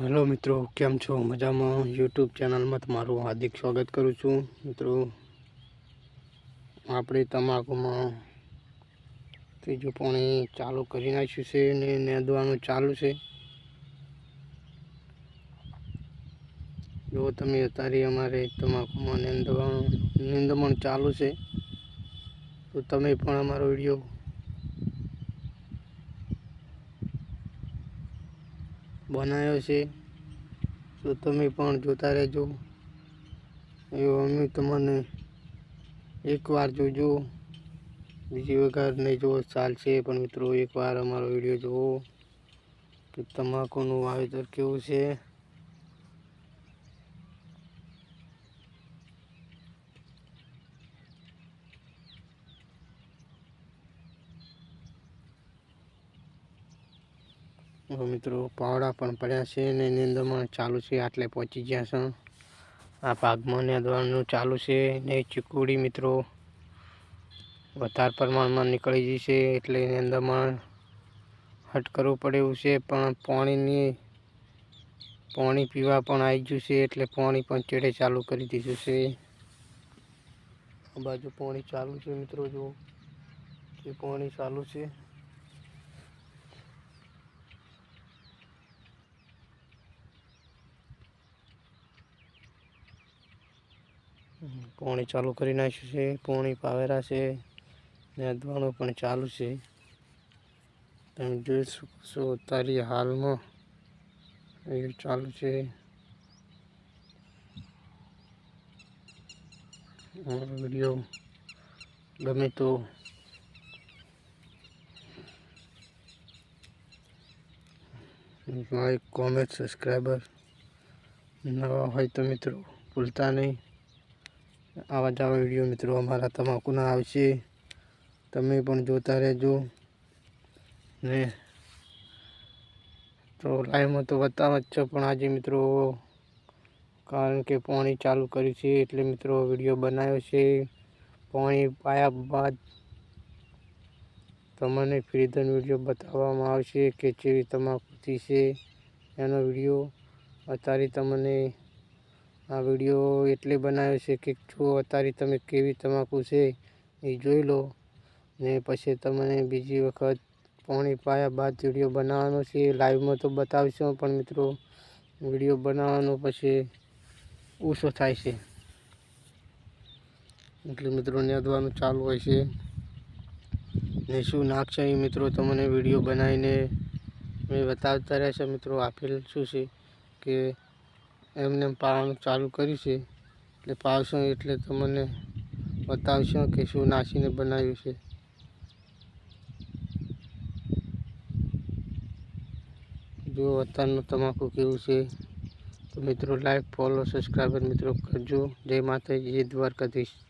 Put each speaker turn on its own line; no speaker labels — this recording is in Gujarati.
હેલો મિત્રો, કેમ છો? મજામાં? યુટ્યુબ ચેનલમાં તમારું હાર્દિક સ્વાગત કરું છું. મિત્રો, આપણે તમાકુમાં ત્રીજું પાણી ચાલુ કરી નાખ્યું છે ને નેદવાનું ચાલુ છે. જો તમે અત્યારે અમારે તમાકુમાં નીંદવાનું, નીંદમણ ચાલુ છે, તો તમે પણ અમારો વીડિયો બનાવ્યો છે. તો તમે પણ જોતા રહેજો. એવો અમે તમને એકવાર જોજો. બીજી વખત નહીં જુઓ ચાલશે. પણ મિત્રો, એકવાર અમારો વીડિયો જુઓ કે તમાકુનું વાવેતર કેવું છે? મિત્રો પાવડા પણ પડ્યા છે અને એની અંદરમાં ચાલુ છે. આટલે પહોંચી ગયા છે. આ પાકમાં નેદવાનું ચાલુ છે ને ચીકુડી મિત્રો, વધારે પ્રમાણમાં નીકળી જશે એટલે નિંદમાં હટ કરવું પડે એવું છે, પણ પાણીની, પાણી પીવા પણ આવી ગયું છે. એટલે પાણી પણ ચેડે ચાલુ કરી દીધું છે. આ બાજુ પાણી ચાલુ છે મિત્રો જો એ પાણી ચાલુ છે. પાણી ચાલુ કરી નાખ્યું છે, પાણી પાવેરા છે ને અધવાનું પણ ચાલુ છે. તમે જોઈ શકો છો તારી હાલમાં એ ચાલુ છે. અમારો વીડિયો ગમે તો લાઈક કોમેન્ટ સબસ્ક્રાઈબર નવા હોય તો મિત્રો ભૂલતા નહીં. આવા જ આવા વીડિયો મિત્રો અમારા તમાકુના આવશે. તમે પણ જોતા રહેજો. ને તો લાઈવમાં તો બતાવ જ છો, પણ આજે મિત્રો કારણ કે પાણી ચાલુ કર્યું છે, એટલે મિત્રો વીડિયો બનાવ્યો છે. પાણી પાયા બાદ તમને ફ્રીધન વીડિયો બતાવવામાં આવશે કે જેવી તમાકુથી છે એનો વીડિયો. અત્યારે તમને આ વીડિયો એટલે બનાવ્યો છે કે જો અત્યારે તમે કેવી તમાકુ છે એ જોઈ લો. ને પછી તમને બીજી વખત પાણી પાયા બાદ વીડિયો બનાવવાનો છે. લાઈવમાં તો બતાવીશું, પણ મિત્રો, વીડિયો બનાવવાનો પછી ઓછો થાય છે. એટલે મિત્રો, નેદવાનું ચાલુ હોય છે. ને શું નાખશે એ મિત્રો, તમને વીડિયો બનાવીને મેં બતાવતા રહેશે મિત્રો, આપેલ શું છે કે એમને પાવાનું ચાલુ કર્યું છે. એટલે પાવશું એટલે તમને બતાવશું કે શું નાસીને બનાવ્યું છે. જો અત્યારનું તમાકુ કેવું છે. તો મિત્રો લાઈક ફોલો સબસ્ક્રાઈબર મિત્રો કરજો. જય માતાજી દ્વારકાધીશ.